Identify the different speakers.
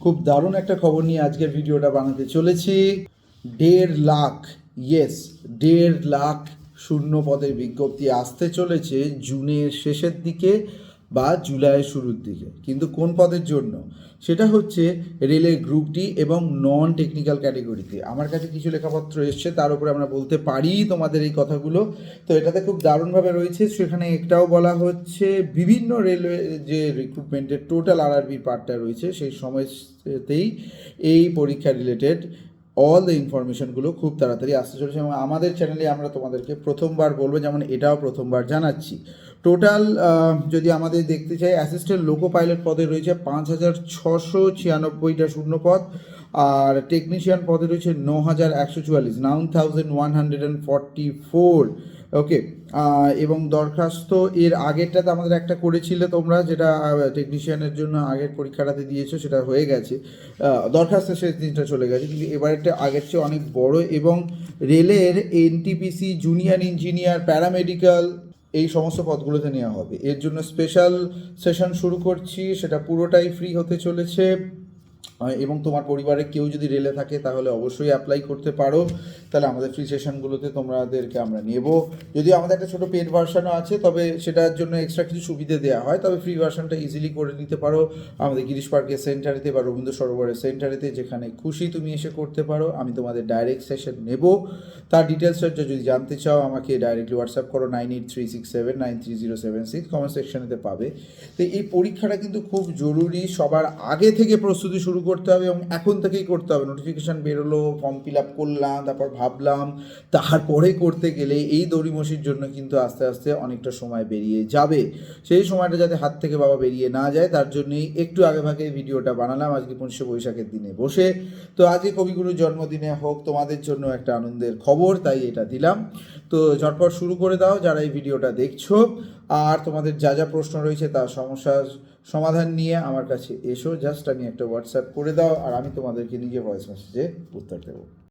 Speaker 1: খুব দারুণ একটা খবর নিয়ে আজকের ভিডিওটা বানাতে চলেছি। দেড় লাখ ইয়েস দেড় লাখ শূন্য পদের বিজ্ঞপ্তি আসতে চলেছে জুনের শেষের দিকে। বা জুলাইয়ের শুরুর দিকে। কিন্তু কোন পদের জন্য? সেটা হচ্ছে রেলের গ্রুপ ডি এবং নন টেকনিক্যাল ক্যাটেগরিতে আমার কাছে কিছু লেখাপত্র এসছে, তার উপরে আমরা বলতে পারি তোমাদের এই কথাগুলো। তো এটাতে খুব দারুণভাবে রয়েছে, সেখানে একটাও বলা হচ্ছে বিভিন্ন রেলওয়ে, যে রিক্রুটমেন্টের টোটাল আরআরবি পার্টটা রয়েছে, সেই সময়তেই এই পরীক্ষা রিলেটেড অল দ্য ইনফরমেশনগুলো খুব তাড়াতাড়ি আসতে চলেছে এবং আমাদের চ্যানেলে আমরা তোমাদেরকে প্রথমবার বলব, যেমন এটাও প্রথমবার জানাচ্ছি। টোটাল যদি আমাদের দেখতে চাই অ্যাসিস্ট্যান্ট লোকো পাইলট পদে রয়েছে পাঁচ হাজার ছশো ছিয়ানব্বইটা শূন্য পদ আর টেকনিশিয়ান পদে রয়েছে ন হাজার একশো চুয়াল্লিশ, nine thousand one hundred and forty four. Okay এবং দরখাস্ত এর আগেরটাতে আমাদের একটা করেছিলে তোমরা, যেটা টেকনিশিয়ানের জন্য আগের পরীক্ষাটাতে দিয়েছ, সেটা হয়ে গেছে। দরখাস্তের শেষ দিনটা চলে গেছে, কিন্তু এবারেরটা আগের চেয়ে অনেক বড়, এবং রেলের এনটিপিসি জুনিয়র ইঞ্জিনিয়ার প্যারামেডিক্যাল এই সমস্ত পদগুলোতে নেওয়া হবে। এর জন্য স্পেশাল সেশন শুরু করছি, সেটা পুরোটাই ফ্রি হতে চলেছে। এবং তোমার পরিবারে কেউ যদি রেলে থাকে, তাহলে অবশ্যই অ্যাপ্লাই করতে পারো। তাহলে আমাদের ফ্রি সেশনগুলোতে তোমাদেরকে আমরা নেব। যদিও আমাদের একটা ছোটো পেড ভার্সানও আছে, তবে সেটার জন্য এক্সট্রা কিছু সুবিধে দেওয়া হয়। তবে ফ্রি ভার্সানটা ইজিলি করে নিতে পারো। আমাদের গিরিশ পার্কের সেন্টারেতে বা রবীন্দ্র সরোবরের সেন্টারেতে যেখানে খুশি তুমি এসে করতে পারো। আমি তোমাদের ডাইরেক্ট সেশন নেব। তার ডিটেলসটা যদি জানতে চাও, আমাকে ডাইরেক্টলি হোয়াটসঅ্যাপ করো nine eight three six seven nine three zero seven six comment সেকশনেতে পাবে। তো এই পরীক্ষাটা কিন্তু খুব জরুরি, সবার আগে থেকে প্রস্তুতি শুরু করতে হবে এবং এখন থেকেই করতে হবে। নোটিফিকেশান বেরোলো ফর্ম ফিল আপ করলাম, তারপর ভাবলাম, তারপরে করতে গেলে এই দড়িমসির জন্য কিন্তু আস্তে আস্তে অনেকটা সময় বেরিয়ে যাবে। সেই সময়টা যাতে হাত থেকে বাবা বেরিয়ে না যায়, তার জন্যই একটু আগে ভাগে ভিডিওটা বানালাম। আজকে পঁচিশে বৈশাখের দিনে বসে। তো আজকে কবিগুরুর জন্মদিনে হোক, তোমাদের জন্য একটা আনন্দের খবর, তাই এটা দিলাম। তো ঝটপট শুরু করে দাও যারা এই ভিডিওটা দেখছ। আর তোমাদের যা যা প্রশ্ন রয়েছে তার সমস্যার সমাধান নিয়ে আমার কাছে এসো। জাস্ট আমি একটা হোয়াটসঅ্যাপ করে দাও আর আমি তোমাদেরকে নিজে ভয়েস মেসেজে উত্তর দেবো।